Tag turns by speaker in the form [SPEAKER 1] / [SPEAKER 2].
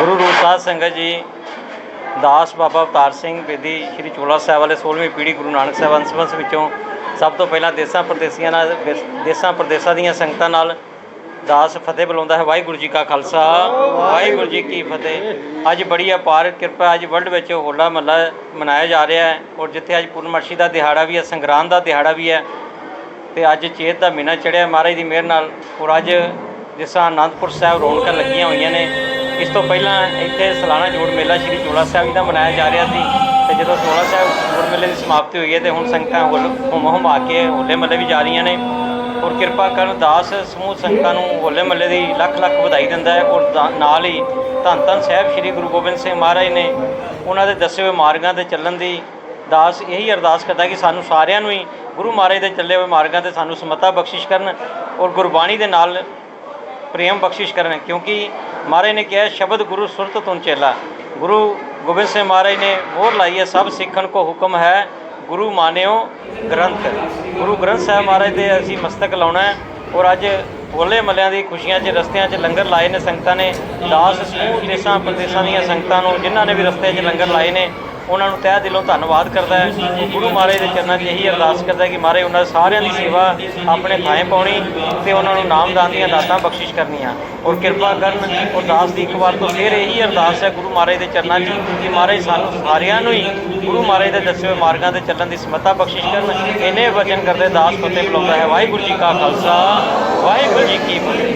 [SPEAKER 1] ਗੁਰੂ ਰੂਪ ਸਾਹਿਬ ਸੰਗਤ ਜੀ, ਦਾਸ ਬਾਬਾ ਅਵਤਾਰ ਸਿੰਘ ਬੇਦੀ ਸ਼੍ਰੀ ਚੋਲਾ ਸਾਹਿਬ ਵਾਲੇ 16ਵੀਂ ਪੀੜ੍ਹੀ ਗੁਰੂ ਨਾਨਕ ਸਾਹਿਬ ਅੰਸ਼ਵੰਸ਼ ਵਿੱਚੋਂ ਸਭ ਤੋਂ ਪਹਿਲਾਂ ਦੇਸਾਂ ਪ੍ਰਦੇਸੀਆਂ ਨਾਲ ਵਿਸ- ਦੇਸਾਂ ਪ੍ਰਦੇਸਾਂ ਦੀਆਂ ਸੰਗਤਾਂ ਨਾਲ ਦਾਸ ਫਤਿਹ ਬੁਲਾਉਂਦਾ ਹੈ। ਵਾਹਿਗੁਰੂ ਜੀ ਕਾ ਖਾਲਸਾ, ਵਾਹਿਗੁਰੂ ਜੀ ਕੀ ਫਤਿਹ। ਅੱਜ ਬੜੀ ਅਪਾਰ ਕਿਰਪਾ, ਅੱਜ ਵਰਲਡ ਵਿੱਚ ਹੋਲਾ ਮਹੱਲਾ ਮਨਾਇਆ ਜਾ ਰਿਹਾ ਹੈ ਔਰ ਜਿੱਥੇ ਅੱਜ ਪੂਰਨਮਾਸ਼ੀ ਦਾ ਦਿਹਾੜਾ ਵੀ ਹੈ, ਸੰਗਰਾਂਦ ਦਾ ਦਿਹਾੜਾ ਵੀ ਹੈ ਤੇ ਅੱਜ ਚੇਤ ਦਾ ਮਹੀਨਾ ਚੜਿਆ ਮਹਾਰਾਜ ਦੀ ਮਿਹਰ ਨਾਲ ਔਰ ਅੱਜ ਜਿਸ ਤਰ੍ਹਾਂ ਅਨੰਦਪੁਰ ਸਾਹਿਬ ਰੌਣਕਾਂ ਲੱਗੀਆਂ ਹੋਈਆਂ ਨੇ। ਇਸ ਤੋਂ ਪਹਿਲਾਂ ਇੱਥੇ ਸਾਲਾਨਾ ਜੋੜ ਮੇਲਾ ਸ਼੍ਰੀ ਚੋਲਾ ਸਾਹਿਬ ਜੀ ਦਾ ਮਨਾਇਆ ਜਾ ਰਿਹਾ ਸੀ ਤੇ ਜਦੋਂ ਚੋਲਾ ਸਾਹਿਬ ਜੋੜ ਮੇਲੇ ਦੀ ਸਮਾਪਤੀ ਹੋਈ ਹੈ ਤੇ ਹੁਣ ਸੰਗਤਾਂ ਹੁਲ ਹੁਮ ਆ ਕੇ ਹੋਲੇ ਮਹੱਲੇ ਵੀ ਜਾ ਰਹੀਆਂ ਨੇ ਔਰ ਕਿਰਪਾ ਕਰਨ ਦਾਸ ਸਮੂਹ ਸੰਗਤਾਂ ਨੂੰ ਹੋਲੇ ਮਹੱਲੇ ਦੀ ਲੱਖ ਲੱਖ ਵਧਾਈ ਦਿੰਦਾ ਹੈ ਔਰ ਦਾ- ਨਾਲ ਹੀ ਧੰਨ ਧੰਨ ਸਾਹਿਬ ਸ਼੍ਰੀ ਗੁਰੂ ਗੋਬਿੰਦ ਸਿੰਘ ਮਹਾਰਾਜ ਨੇ ਉਹਨਾਂ ਦੇ ਦੱਸੇ ਹੋਏ ਮਾਰਗਾਂ ਤੇ ਚੱਲਣ ਦੀ ਦਾਸ ਇਹੀ ਅਰਦਾਸ ਕਰਦਾ ਕਿ ਸਾਨੂੰ ਸਾਰਿਆਂ ਨੂੰ ਹੀ ਗੁਰੂ ਮਹਾਰਾਜ ਦੇ ਚੱਲੇ ਹੋਏ ਮਾਰਗਾਂ ਤੇ ਸਾਨੂੰ ਸਮਤਾ ਬਖਸ਼ਿਸ਼ ਕਰਨ ਔਰ ਗੁਰਬਾਣੀ ਦੇ ਨਾਲ ਪ੍ਰੇਮ ਬਖਸ਼ਿਸ਼ ਕਰਨ ਕਿਉਂਕਿ ਮਹਾਰਾਜ ਨੇ ਕਿਹਾ, ਸ਼ਬਦ ਗੁਰੂ ਸੁਰਤ ਤੁਨ ਚੇਲਾ। ਗੁਰੂ ਗੋਬਿੰਦ ਸਿੰਘ ਮਹਾਰਾਜ ਨੇ ਮੋਹਰ ਲਾਈ ਹੈ, ਸਭ ਸਿੱਖਣ ਕੋ ਹੁਕਮ ਹੈ, ਗੁਰੂ ਮਾਨਿਓ ਗ੍ਰੰਥ। ਗੁਰੂ ਗ੍ਰੰਥ ਸਾਹਿਬ ਮਹਾਰਾਜ ਦੇ ਅਸੀਂ ਮਸਤਕ ਲਾਉਣਾ ਹੈ ਔਰ ਅੱਜ ਹੋਲੇ ਮੱਲਿਆਂ ਦੀ ਖੁਸ਼ੀਆਂ 'ਚ, ਰਸਤਿਆਂ 'ਚ ਲੰਗਰ ਲਾਏ ਨੇ ਸੰਗਤਾਂ ਨੇ। ਦਾਸ ਸਮੂਹ ਦੇਸਾਂ ਪ੍ਰਦੇਸਾਂ ਦੀਆਂ ਸੰਗਤਾਂ ਨੂੰ, ਜਿਨ੍ਹਾਂ ਨੇ ਵੀ ਰਸਤੇ 'ਚ ਲੰਗਰ ਲਾਏ ਨੇ ਉਹਨਾਂ ਨੂੰ ਤਹਿ ਦਿਲੋਂ ਧੰਨਵਾਦ ਕਰਦਾ ਹੈ। ਉਹ ਗੁਰੂ ਮਹਾਰਾਜ ਦੇ ਚਰਨਾਂ 'ਚ ਇਹੀ ਅਰਦਾਸ ਕਰਦਾ ਕਿ ਮਹਾਰਾਜ, ਉਹਨਾਂ ਸਾਰਿਆਂ ਦੀ ਸੇਵਾ ਆਪਣੇ ਥਾਂ ਪਾਉਣੀ ਤੇ ਉਹਨਾਂ ਨੂੰ ਨਾਮਦਾਨ ਦੀਆਂ ਦਾਤਾਂ ਬਖਸ਼ਿਸ਼ ਕਰਨੀਆਂ। ਔਰ ਕਿਰਪਾ ਕਰਨ ਔਰ ਦਾਸ ਦੀ ਇੱਕ ਵਾਰ ਤੋਂ ਫਿਰ ਇਹੀ ਅਰਦਾਸ ਹੈ ਗੁਰੂ ਮਹਾਰਾਜ ਦੇ ਚਰਨਾਂ 'ਚ ਕਿ ਮਹਾਰਾਜ ਸਾਨੂੰ ਸਾਰਿਆਂ ਨੂੰ ਹੀ ਗੁਰੂ ਮਹਾਰਾਜ ਦੇ ਦੱਸੇ ਹੋਏ ਮਾਰਗਾਂ ਤੇ ਚੱਲਣ ਦੀ ਸਮਤਾ ਬਖਸ਼ਿਸ਼ ਕਰਨ। ਇਹਨੇ ਵਚਨ ਕਰਦੇ ਦਾਸ ਫਤਿਹ ਬੁਲਾਉਂਦਾ ਹੈ। ਵਾਹਿਗੁਰੂ ਜੀ ਕਾ ਖਾਲਸਾ, ਵਾਹਿਗੁਰੂ ਜੀ ਕੀ ਫਤਿਹ।